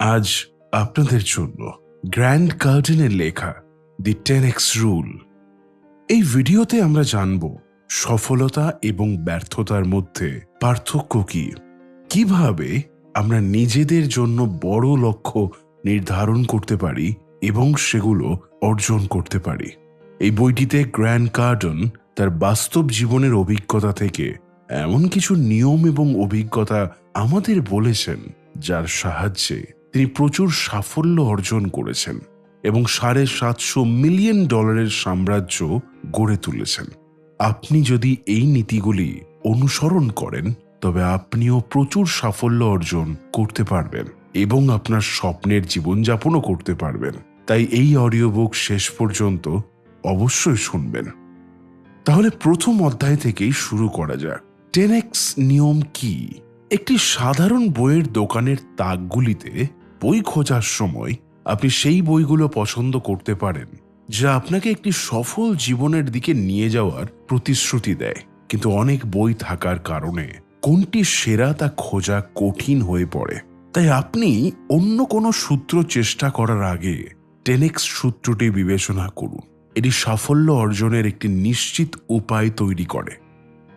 আজ আপনাদের জন্য গ্র্যান্ড কার্টেনের লেখা দি টেন এক্স রুল। এই ভিডিওতে আমরা জানব সফলতা এবং ব্যর্থতার মধ্যে পার্থক্য কি। কীভাবে আমরা নিজেদের জন্য বড় লক্ষ্য নির্ধারণ করতে পারি এবং সেগুলো অর্জন করতে পারি। এই বইটিতে গ্র্যান্ড কার্টন তার বাস্তব জীবনের অভিজ্ঞতা থেকে এমন কিছু নিয়ম এবং অভিজ্ঞতা আমাদের বলেছেন যার সাহায্যে তিনি প্রচুর সাফল্য অর্জন করেছেন এবং সাড়ে সাতশো মিলিয়ন ডলারের সাম্রাজ্য গড়ে তুলেছেন। আপনি যদি এই নীতিগুলি অনুসরণ করেন, তবে আপনিও প্রচুর সাফল্য অর্জন করতে পারবেন এবং আপনার স্বপ্নের জীবনযাপনও করতে পারবেন। তাই এই অডিও বুক শেষ পর্যন্ত অবশ্যই শুনবেন। তাহলে প্রথম অধ্যায় থেকেই শুরু করা যাক। টেনেক্স নিয়ম কি? একটি সাধারণ বইয়ের দোকানের তাকগুলিতে বই খোঁজার সময় আপনি সেই বইগুলো পছন্দ করতে পারেন, যা আপনাকে একটি সফল জীবনের দিকে নিয়ে যাওয়ার প্রতিশ্রুতি দেয়। কিন্তু অনেক বই থাকার কারণে কোনটি সেরা তা খোঁজা কঠিন হয়ে পড়ে। তাই আপনি অন্য কোনো সূত্র চেষ্টা করার আগে টেনেক্স সূত্রটি বিবেচনা করুন। এটি সাফল্য অর্জনের একটি নিশ্চিত উপায় তৈরি করে।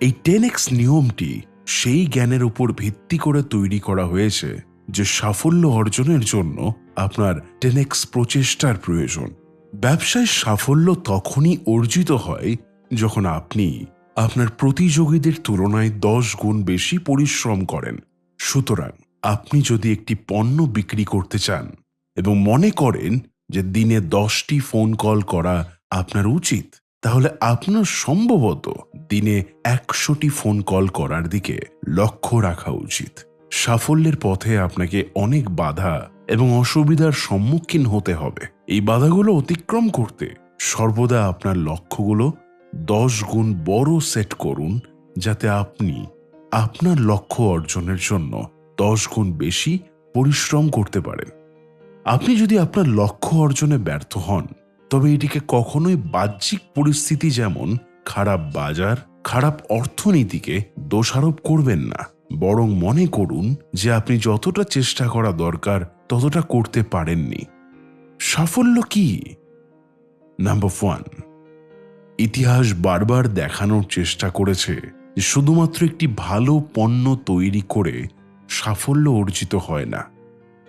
এই টেনেক্স নিয়মটি সেই জ্ঞানের উপর ভিত্তি করে তৈরি করা হয়েছে যে সাফল্য অর্জনের জন্য আপনার টেনেক্স প্রচেষ্টার প্রয়োজন। ব্যবসায় সাফল্য তখনই অর্জিত হয় যখন আপনি আপনার প্রতিযোগীদের তুলনায় দশ গুণ বেশি পরিশ্রম করেন। সুতরাং আপনি যদি একটি পণ্য বিক্রি করতে চান এবং মনে করেন যে দিনে দশটি ফোন কল করা আপনার উচিত, তাহলে আপনার সম্ভবত দিনে একশোটি ফোন কল করার দিকে লক্ষ্য রাখা উচিত। সাফল্যের পথে আপনাকে অনেক বাধা এবং অসুবিধার সম্মুখীন হতে হবে। এই বাধাগুলো অতিক্রম করতে সর্বদা আপনার লক্ষ্যগুলো দশ গুণ বড় সেট করুন, যাতে আপনি আপনার লক্ষ্য অর্জনের জন্য দশ গুণ বেশি পরিশ্রম করতে পারেন। আপনি যদি আপনার লক্ষ্য অর্জনে ব্যর্থ হন, তবে এটিকে কখনোই বাহ্যিক পরিস্থিতি যেমন খারাপ বাজার, খারাপ অর্থনীতিকে দোষারোপ করবেন না। বরং মনে করুন যে আপনি যতটা চেষ্টা করা দরকার, ততটা করতে পারেননি। সাফল্য কি? নাম্বার ওয়ান ইতিহাস বারবার দেখানোর চেষ্টা করেছে যে শুধুমাত্র একটি ভালো পণ্য তৈরি করে সাফল্য অর্জিত হয় না।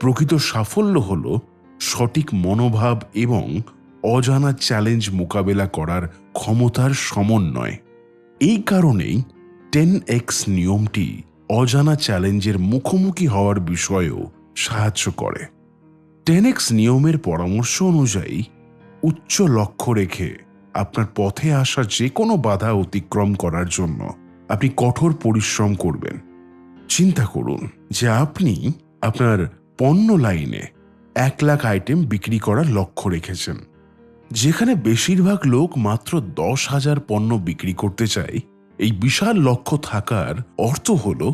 প্রকৃত সাফল্য হল সঠিক মনোভাব এবং অজানা চ্যালেঞ্জ মোকাবেলা করার ক্ষমতার সমন্বয়। এই কারণেই টেন এক্স নিয়মটি অজানা চ্যালেঞ্জের মুখোমুখি হওয়ার বিষয়েও সাহায্য করে। টেনেক্স নিয়মের পরামর্শ অনুযায়ী, উচ্চ লক্ষ্য রেখে আপনার পথে আসা যে কোনো বাধা অতিক্রম করার জন্য আপনি কঠোর পরিশ্রম করবেন। চিন্তা করুন যে আপনি আপনার পণ্য লাইনে এক লাখ আইটেম বিক্রি করার লক্ষ্য রেখেছেন। যেখানে বেশিরভাগ লোক মাত্র দশ হাজার পণ্য বিক্রি করতে চায় এই বিশাল লক্ষ্য থাকার অর্থ হল,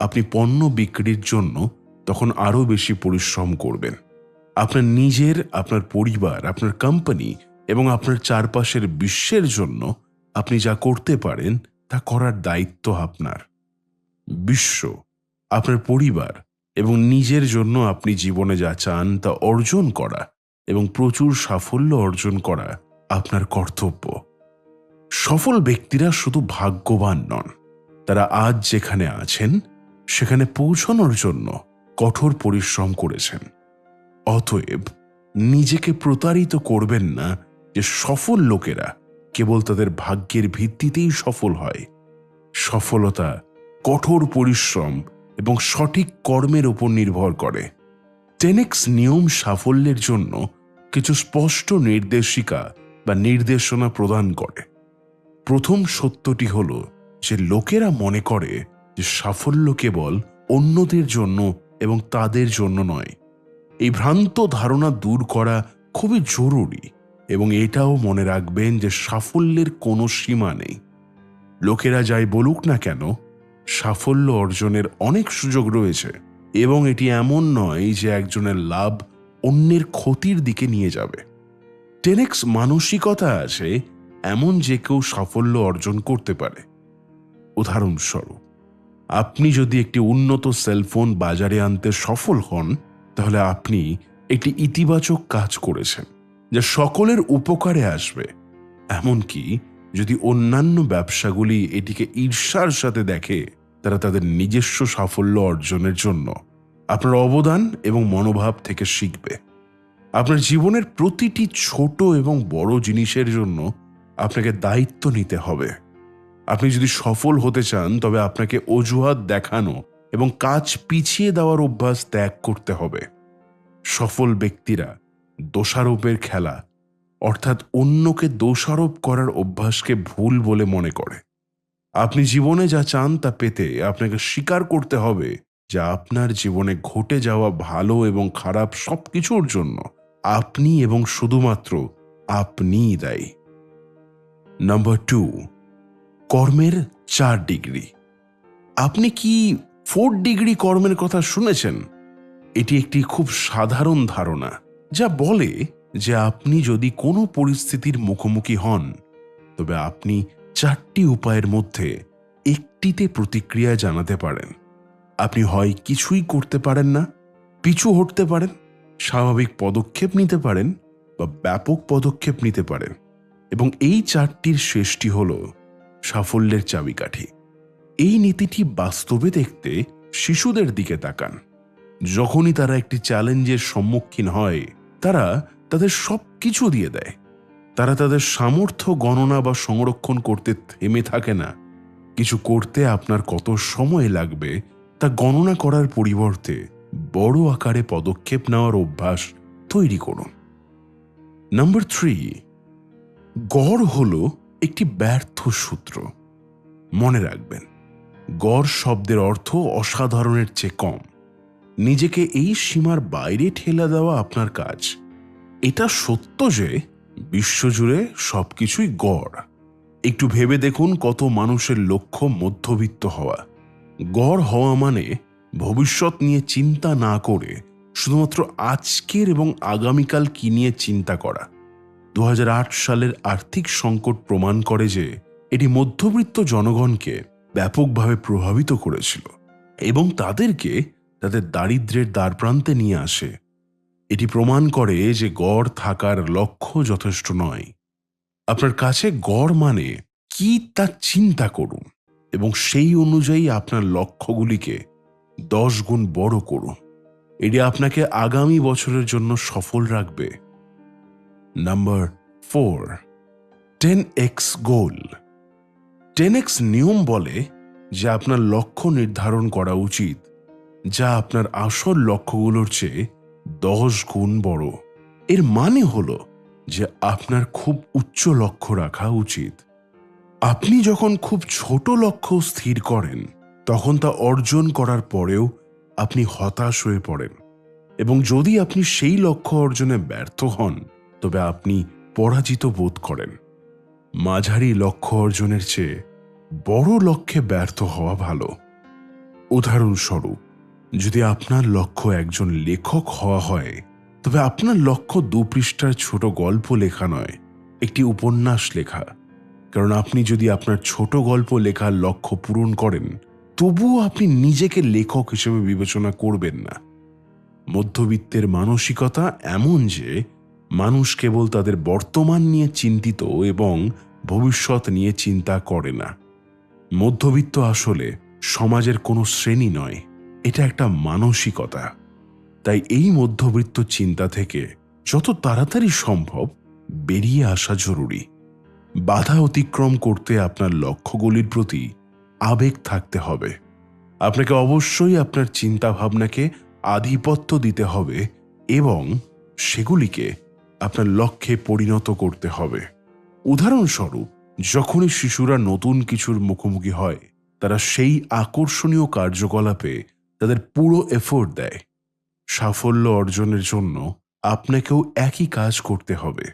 আপনি পণ্য বিক্রির জন্য তখন আরও বেশি পরিশ্রম করবেন। আপনার নিজের, আপনার পরিবার, আপনার কোম্পানি এবং আপনার চারপাশের বিশ্বের জন্য আপনি যা করতে পারেন তা করার দায়িত্ব আপনার। বিশ্ব, আপনার পরিবার এবং নিজের জন্য আপনি জীবনে যা চান তা অর্জন করা এবং প্রচুর সাফল্য অর্জন করা আপনার কর্তব্য। সফল ব্যক্তিরা শুধু ভাগ্যবান নন, তারা আজ যেখানে আছেন, সেখানে পৌঁছানোর জন্য কঠোর পরিশ্রম করেছেন। অতএব নিজেকে প্রতারিত করবেন না যে সফল লোকেরা কেবল তাদের ভাগ্যের ভিত্তিতেই সফল হয়। সফলতা কঠোর পরিশ্রম এবং সঠিক কর্মের উপর নির্ভর করে। টেনেক্স নিয়ম সাফল্যের জন্য কিছু স্পষ্ট নির্দেশিকা বা নির্দেশনা প্রদান করে। প্রথম সত্যটি হল যে লোকেরা মনে করে যে সাফল্য কেবল অন্যদের জন্য এবং তাদের জন্য নয়। এই ভ্রান্ত ধারণা দূর করা খুবই জরুরি এবং এটাও মনে রাখবেন যে সাফল্যের কোনো সীমা নেই। লোকেরা যাই বলুক না কেন, সাফল্য অর্জনের অনেক সুযোগ রয়েছে এবং এটি এমন নয় যে একজনের লাভ অন্যের ক্ষতির দিকে নিয়ে যাবে। টেনেক্স মানসিকতা আছে এমন যে কেউ সাফল্য অর্জন করতে পারে। উদাহরণস্বরূপ, আপনি যদি একটি উন্নত সেলফোন বাজারে আনতে সফল হন, তাহলে আপনি একটি ইতিবাচক কাজ করেছেন, যা সকলের উপকারে আসবে। এমনকি যদি অন্যান্য ব্যবসাগুলি এটিকে ঈর্ষার সাথে দেখে, তারা তাদের নিজস্ব সাফল্য অর্জনের জন্য আপনার অবদান এবং মনোভাব থেকে শিখবে। আপনার জীবনের প্রতিটি ছোট এবং বড় জিনিসের জন্য আপনাকে দায়িত্ব নিতে হবে। আপনি যদি সফল হতে চান, তবে আপনাকে অজুহাত দেখানো এবং কাজ পিছিয়ে দেওয়ার অভ্যাস ত্যাগ করতে হবে। সফল ব্যক্তিরা দোষারোপের খেলা, অর্থাৎ অন্যকে দোষারোপ করার অভ্যাসকে ভুল বলে মনে করে। আপনি জীবনে যা চান তা পেতে আপনাকে স্বীকার করতে হবে যে আপনার জীবনে ঘটে যাওয়া ভালো এবং খারাপ সবকিছুর জন্য আপনি এবং শুধুমাত্র আপনিই দায়ী। নাম্বার টু কর্মের চার ডিগ্রি আপনি কি ফোর ডিগ্রি কর্মের কথা শুনেছেন? এটি একটি খুব সাধারণ ধারণা, যা বলে যে আপনি যদি কোনো পরিস্থিতির মুখোমুখি হন, তবে আপনি চারটি উপায়ের মধ্যে একটিতে প্রতিক্রিয়া জানাতে পারেন। আপনি হয় কিছুই করতে পারেন না, পিছু হটতে পারেন, স্বাভাবিক পদক্ষেপ নিতে পারেন বা ব্যাপক পদক্ষেপ নিতে পারেন। এবং এই চারটির শেষটি হল সাফল্যের চাবিকাঠি। এই নীতিটি বাস্তবে দেখতে শিশুদের দিকে তাকান। যখনই তারা একটি চ্যালেঞ্জের সম্মুখীন হয়, তারা তাদের সব কিছু দিয়ে দেয়। তারা তাদের সামর্থ্য গণনা বা সংরক্ষণ করতে থেমে থাকে না। কিছু করতে আপনার কত সময় লাগবে তা গণনা করার পরিবর্তে বড় আকারে পদক্ষেপ নেওয়ার অভ্যাস তৈরি করুন। নাম্বার থ্রি গড় হল একটি ব্যর্থ সূত্র। মনে রাখবেন, গড় শব্দের অর্থ অসাধারণের চেয়ে কম। নিজেকে এই সীমার বাইরে ঠেলা দেওয়া আপনার কাজ। এটা সত্য যে বিশ্বজুড়ে সবকিছুই গড়। একটু ভেবে দেখুন কত মানুষের লক্ষ্য মধ্যবিত্ত হওয়া। গড় হওয়া মানে ভবিষ্যৎ নিয়ে চিন্তা না করে শুধুমাত্র আজকের এবং আগামীকাল কি নিয়ে চিন্তা করা। দু হাজার আট সালের আর্থিক সংকট প্রমাণ করে যে এটি মধ্যবিত্ত জনগণকে ব্যাপকভাবে প্রভাবিত করেছিল এবং তাদেরকে তাদের দারিদ্রের দ্বারপ্রান্তে নিয়ে আসে। এটি প্রমাণ করে যে গড় থাকার লক্ষ্য যথেষ্ট নয়। আপনার কাছে গড় মানে কি তা চিন্তা করুন এবং সেই অনুযায়ী আপনার লক্ষ্যগুলিকে দশ গুণ বড় করুন। এটি আপনাকে আগামী বছরের জন্য সফল রাখবে। Number four ten X goal. Ten X নিয়ম বলে যে আপনার লক্ষ্য নির্ধারণ করা উচিত, যা আপনার আসল লক্ষ্যগুলোর চেয়ে দশ গুণ বড়। এর মানে হলো যে আপনার খুব উচ্চ লক্ষ্য রাখা উচিত। আপনি যখন খুব ছোট লক্ষ্য স্থির করেন, তখন তা অর্জন করার পরেও আপনি হতাশ হয়ে পড়েন। এবং যদি আপনি সেই লক্ষ্য অর্জনে ব্যর্থ হন তবে আপনি পরাজিত বোধ করেন। মাঝারি লক্ষ্য অর্জনের চেয়ে বড় লক্ষ্যে ব্যর্থ হওয়া ভালো। উদাহরণস্বরূপ, যদি আপনার লক্ষ্য একজন লেখক হওয়া হয়, তবে আপনার লক্ষ্য দু পৃষ্ঠার ছোট গল্প লেখা নয়, একটি উপন্যাস লেখা। কারণ আপনি যদি আপনার ছোট গল্প লেখার লক্ষ্য পূরণ করেন, তবুও আপনি নিজেকে লেখক হিসেবে বিবেচনা করবেন না। মধ্যবিত্তের মানসিকতা এমন যে মানুষ কেবল তাদের বর্তমান নিয়ে চিন্তিত এবং ভবিষ্যৎ নিয়ে চিন্তা করে না। মধ্যবিত্ত আসলে সমাজের কোনো শ্রেণি নয়, এটা একটা মানসিকতা। তাই এই মধ্যবিত্ত চিন্তা থেকে যত তাড়াতাড়ি সম্ভব বেরিয়ে আসা জরুরি। বাধা অতিক্রম করতে আপনার লক্ষ্যগুলির প্রতি আবেগ থাকতে হবে। আপনাকে অবশ্যই আপনার চিন্তাভাবনাকে আধিপত্য দিতে হবে এবং সেগুলিকে আপনার লক্ষ্যে পরিণত করতে হবে। উদাহরণস্বরূপ, যখনই শিশুরা নতুন কিছুর মুখোমুখি হয়, তারা সেই আকর্ষণীয় কার্যকলাপে তাদের পুরো এফোর্ট দেয়। সাফল্য অর্জনের জন্য আপনাকেও একই কাজ করতে হবে।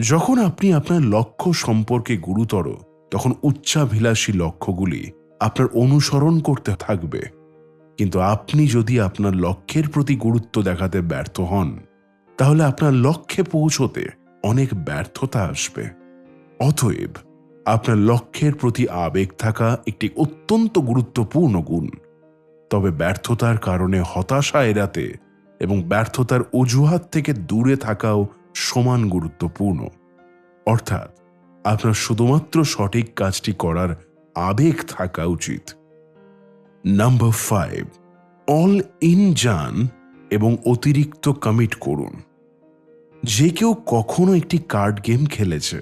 যখন আপনি আপনার লক্ষ্য সম্পর্কে গুরুতর, তখন উচ্চাভিলাষী লক্ষ্যগুলি আপনার অনুসরণ করতে থাকবে। কিন্তু আপনি যদি আপনার লক্ষ্যের প্রতি গুরুত্ব দেখাতে ব্যর্থ হন তাহলে আপনার লক্ষ্যে পৌঁছতে অনেক ব্যর্থতা আসবে। অতএব, আপনার লক্ষ্যের প্রতি আবেগ থাকা একটি অত্যন্ত গুরুত্বপূর্ণ গুণ। তবে ব্যর্থতার কারণে হতাশা এড়াতে এবং ব্যর্থতার অজুহাত থেকে দূরে থাকাও সমান গুরুত্বপূর্ণ। অর্থাৎ, আপনার শুধুমাত্র সঠিক কাজটি করার আবেগ থাকা উচিত। নাম্বার ফাইভ অল ইন যান এবং অতিরিক্ত কমিট করুন। যে কেউ কখনো একটি কার্ড গেম খেলেছে।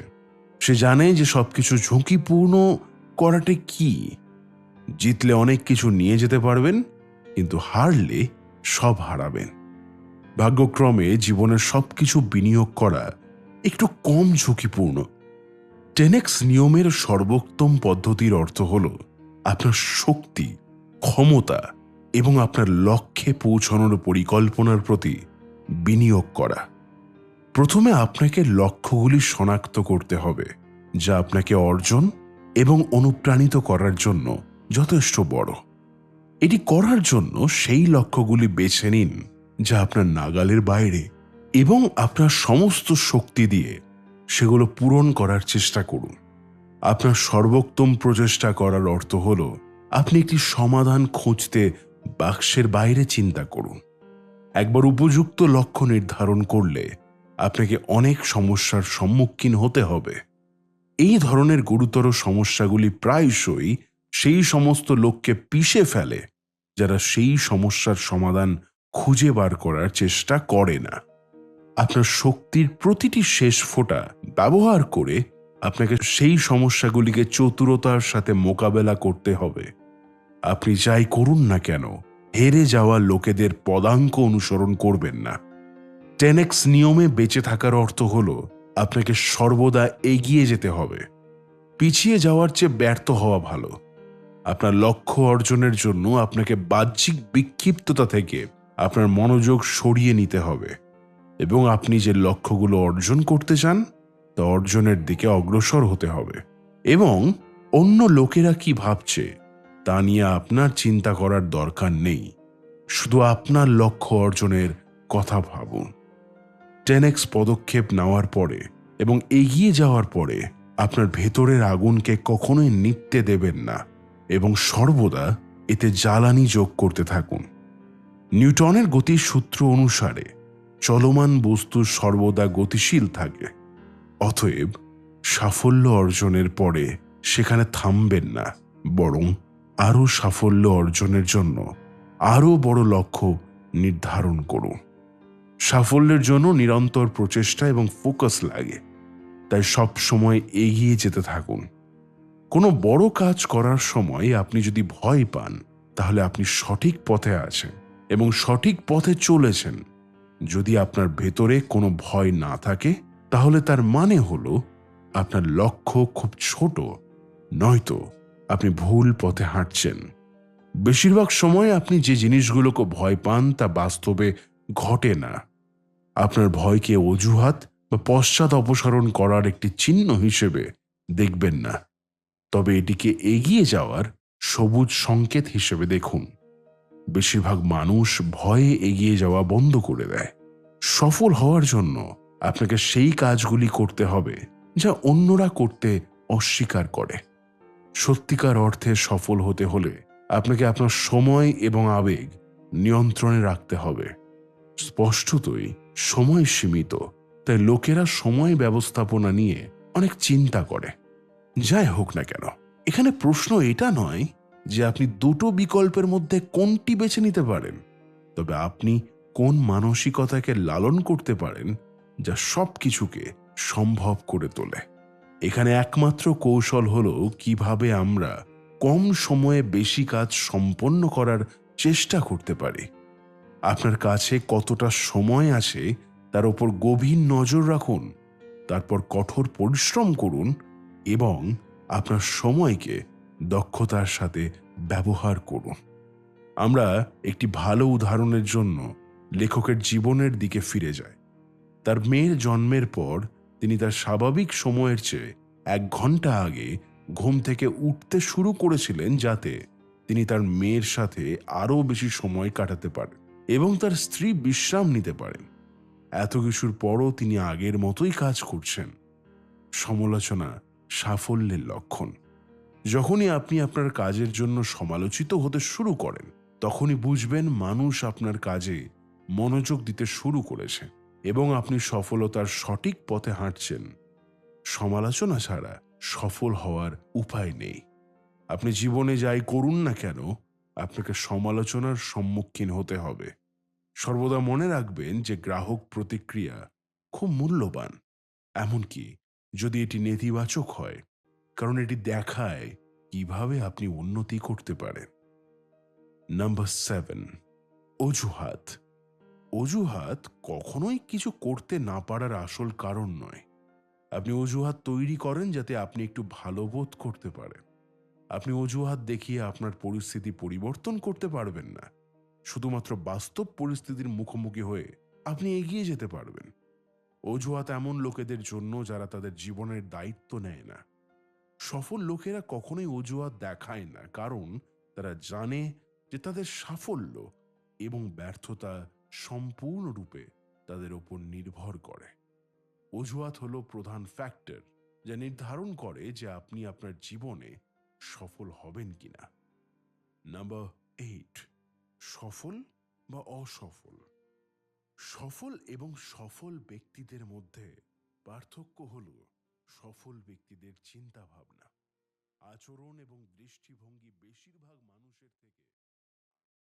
সে জানে যে সবকিছু ঝুঁকিপূর্ণ করাটা কি। জিতলে অনেক কিছু নিয়ে যেতে পারবেন, কিন্তু হারলে সব হারাবেন। ভাগ্যক্রমে জীবনের সবকিছু বিনিয়োগ করা একটু কম ঝুঁকিপূর্ণ। টেনেক্স নিয়মের সর্বোত্তম পদ্ধতির অর্থ হল আপনার শক্তি, ক্ষমতা এবং আপনার লক্ষ্যে পৌঁছানোর পরিকল্পনার প্রতি বিনিয়োগ করা। প্রথমে আপনাকে লক্ষ্যগুলি শনাক্ত করতে হবে, যা আপনাকে অর্জন এবং অনুপ্রাণিত করার জন্য যথেষ্ট বড়। এটি করার জন্য সেই লক্ষ্যগুলি বেছে নিন, যা আপনার নাগালের বাইরে এবং আপনার সমস্ত শক্তি দিয়ে সেগুলো পূরণ করার চেষ্টা করুন। আপনার সর্বোত্তম প্রচেষ্টা করার অর্থ হল, আপনি একটি সমাধান খুঁজতে বাক্সের বাইরে চিন্তা করুন। একবার উপযুক্ত লক্ষ্য নির্ধারণ করলে আপনাকে অনেক সমস্যার সম্মুখীন হতে হবে। এই ধরনের গুরুতর সমস্যাগুলি প্রায়শই সেই সমস্ত লোককে পিষে ফেলে, যারা সেই সমস্যার সমাধান খুঁজে বার করার চেষ্টা করে না। আপনার শক্তির প্রতিটি শেষ ফোঁটা ব্যবহার করে আপনাকে সেই সমস্যাগুলিকে চতুরতার সাথে মোকাবেলা করতে হবে। আপনি যাই করুন না কেন, হেরে যাওয়া লোকেদের পদাঙ্ক অনুসরণ করবেন না। টেনেক্স নিয়মে বেঁচে থাকার অর্থ হল, আপনাকে সর্বদা এগিয়ে যেতে হবে। পিছিয়ে যাওয়ার চেয়ে ব্যর্থ হওয়া ভালো। আপনার লক্ষ্য অর্জনের জন্য আপনাকে বাহ্যিক বিক্ষিপ্ততা থেকে আপনার মনোযোগ সরিয়ে নিতে হবে। এবং আপনি যে লক্ষ্যগুলো অর্জন করতে চান, তা অর্জনের দিকে অগ্রসর হতে হবে। এবং অন্য লোকেরা কি ভাবছে, তা নিয়ে আপনার চিন্তা করার দরকার নেই। শুধু আপনার লক্ষ্য অর্জনের কথা ভাবুন। টেনেক্স পদক্ষেপ নেওয়ার পরে এবং এগিয়ে যাওয়ার পরে আপনার ভেতরের আগুনকে কখনোই নিত্যে দেবেন না এবং সর্বদা এতে জ্বালানি যোগ করতে থাকুন। নিউটনের গতির সূত্র অনুসারে চলমান বস্তু সর্বদা গতিশীল থাকে, অতএব সাফল্য অর্জনের পরে সেখানে থামবেন না, বরং আরও সাফল্য অর্জনের জন্য আরও বড় লক্ষ্য নির্ধারণ করুন। সাফল্যের জন্য নিরন্তর প্রচেষ্টা এবং ফোকাস লাগে। তাই সব সময় এগিয়ে যেতে থাকুন। কোনো বড় কাজ করার সময় আপনি যদি ভয় পান, তাহলে আপনি সঠিক পথে আছেন এবং সঠিক পথে চলেছেন। যদি আপনার ভেতরে কোনো ভয় না থাকে, তাহলে তার মানে হলো আপনার লক্ষ্য খুব ছোট, নয়তো আপনি ভুল পথে হাঁটছেন। বেশিরভাগ সময় আপনি যে জিনিসগুলোকে ভয় পান তা বাস্তবে ঘটে না। আপনার ভয়কে অজুহাত বা পশ্চাৎ অপসারণ করার একটি চিহ্ন হিসেবে দেখবেন না। তবে এটিকে এগিয়ে যাওয়ার সবুজ সংকেত হিসেবে দেখুন। বেশিরভাগ মানুষ ভয়ে এগিয়ে যাওয়া বন্ধ করে দেয়। সফল হওয়ার জন্য আপনাকে সেই কাজগুলি করতে হবে যা অন্যরা করতে অস্বীকার করে। সত্যিকার অর্থে সফল হতে হলে আপনাকে আপনার সময় এবং আবেগ নিয়ন্ত্রণে রাখতে হবে। স্পষ্টতই সময় সীমিত, তাই লোকেরা সময় ব্যবস্থাপনা নিয়ে অনেক চিন্তা করে। যাই হোক না কেন, এখানে প্রশ্ন এটা নয় যে আপনি দুটো বিকল্পের মধ্যে কোনটি বেছে নিতে পারেন, তবে আপনি কোন মানসিকতাকে লালন করতে পারেন যা সব কিছুকে সম্ভব করে তোলে। এখানে একমাত্র কৌশল হলো কীভাবে আমরা কম সময়ে বেশি কাজ সম্পন্ন করার চেষ্টা করতে পারি। আপনার কাছে কতটা সময় আছে তার উপর গভীর নজর রাখুন, তারপর কঠোর পরিশ্রম করুন এবং আপনার সময়কে দক্ষতার সাথে ব্যবহার করুন। আমরা একটি ভালো উদাহরণের জন্য লেখকের জীবনের দিকে ফিরে যাই। তার মেয়ের জন্মের পর তিনি তার স্বাভাবিক সময়ের চেয়ে এক ঘণ্টা আগে ঘুম থেকে উঠতে শুরু করেছিলেন যাতে তিনি তার মেয়ের সাথে আরও বেশি সময় কাটাতে পারেন। এবং তার স্ত্রী বিশ্রাম নিতে পারেন। এত কিছুর পরও তিনি আগের মতোই কাজ করছেন। সমালোচনা সাফল্যের লক্ষণ। যখনই আপনি আপনার কাজের জন্য সমালোচিত হতে শুরু করেন, তখনই বুঝবেন মানুষ আপনার কাজে মনোযোগ দিতে শুরু করেছে এবং আপনি সফলতার সঠিক পথে হাঁটছেন। সমালোচনা ছাড়া সফল হওয়ার উপায় নেই। আপনি জীবনে যাই করুন না কেন আপনাকে সমালোচনার সম্মুখীন হতে হবে। সর্বদা মনে রাখবেন যে গ্রাহক প্রতিক্রিয়া খুব মূল্যবান। এমনকি যদি এটি নেতিবাচক হয়, কারণ এটি দেখায় কীভাবে আপনি উন্নতি করতে পারেন। নাম্বার সেভেন, অজুহাত। অজুহাত কখনোই কিছু করতে না পারার আসল কারণ নয়। আপনি অজুহাত তৈরি করেন যাতে আপনি একটু ভালো বোধ করতে পারেন। আপনি অজুহাত দেখিয়ে আপনার পরিস্থিতি পরিবর্তন করতে পারবেন না। শুধুমাত্র বাস্তব পরিস্থিতির মুখোমুখি হয়ে আপনি এগিয়ে যেতে পারবেন। অজুহাত এমন লোকেদের জন্য যারা তাদের জীবনের দায়িত্ব নেয় না। সফল লোকেরা কখনোই অজুহাত দেখায় না, কারণ তারা জানে যে তাদের সাফল্য এবং ব্যর্থতা সম্পূর্ণরূপে তাদের ওপর নির্ভর করে। অজুহাত হলো প্রধান ফ্যাক্টর যা নির্ধারণ করে যে আপনি আপনার জীবনে সফল হবেন কিনা? নাম্বার এইট সফল বা অসফল? সফল এবং সফল ব্যক্তিদের মধ্যে পার্থক্য হল সফল ব্যক্তিদের চিন্তা ভাবনা আচরণ এবং দৃষ্টিভঙ্গি বেশিরভাগ মানুষের থেকে